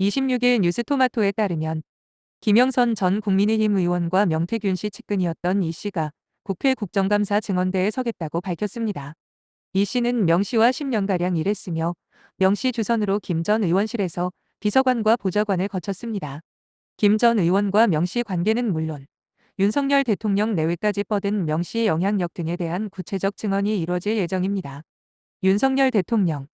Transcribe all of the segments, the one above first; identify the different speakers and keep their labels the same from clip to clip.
Speaker 1: 26일 뉴스토마토에 따르면 김영선 전 국민의힘 의원과 명태균 씨 측근이었던 이 씨가 국회 국정감사 증언대에 서겠다고 밝혔습니다. 이 씨는 명 씨와 10년가량 일했으며 명 씨 주선으로 김 전 의원실에서 비서관과 보좌관을 거쳤습니다. 김 전 의원과 명 씨 관계는 물론 윤석열 대통령 내외까지 뻗은 명 씨의 영향력 등에 대한 구체적 증언이 이뤄질 예정입니다. 윤석열 대통령,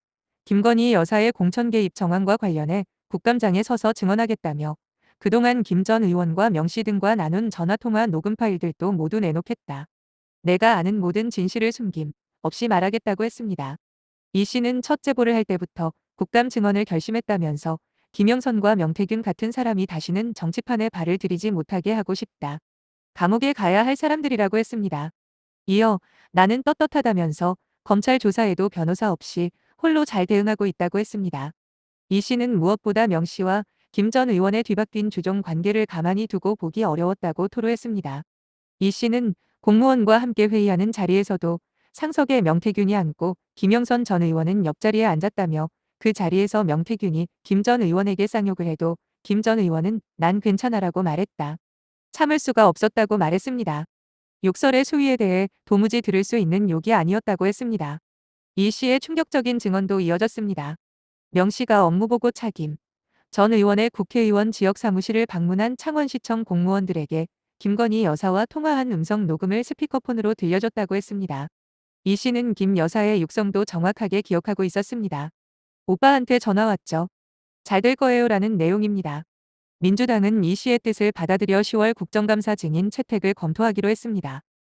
Speaker 1: 김건희 여사의 공천 개입 정황과 관련해 국감장에 서서 증언하겠다며 그동안 김 전 의원과 명씨 등과 나눈 전화통화 녹음 파일들도 모두 내놓겠다. 내가 아는 모든 진실을 숨김 없이 말하겠다고 했습니다. 이 씨는 첫 제보를 할 때부터 국감 증언을 결심했다면서 김영선과 명태균 같은 사람이 다시는 정치판에 발을 들이지 못하게 하고 싶다. 감옥에 가야 할 사람들이라고 했습니다. 이어 나는 떳떳하다면서 검찰 조사에도 변호사 없이 홀로 잘 대응하고 있다고 했습니다. 이 씨는 무엇보다 명 씨와 김 전 의원의 뒤바뀐 주종 관계를 가만히 두고 보기 어려웠다고 토로했습니다. 이 씨는 공무원과 함께 회의하는 자리에서도 상석에 명태균이 앉고 김영선 전 의원은 옆자리에 앉았다며 그 자리에서 명태균이 김 전 의원에게 쌍욕을 해도 김 전 의원은 난 괜찮아라고 말했다. 참을 수가 없었다고 말했습니다. 욕설의 수위에 대해 도무지 들을 수 있는 욕이 아니었다고 했습니다. 이 씨의 충격적인 증언도 이어졌습니다. 명 씨가 업무보고 차김 전 의원의 국회의원 지역 사무실을 방문한 창원시청 공무원들에게 김건희 여사와 통화한 음성 녹음을 스피커폰으로 들려줬다고 했습니다. 이 씨는 김 여사의 육성도 정확하게 기억하고 있었습니다. 오빠한테 전화 왔죠. 잘 될 거예요 라는 내용입니다. 민주당은 이 씨의 뜻을 받아들여 10월 국정감사 증인 채택을 검토하기로 했습니다.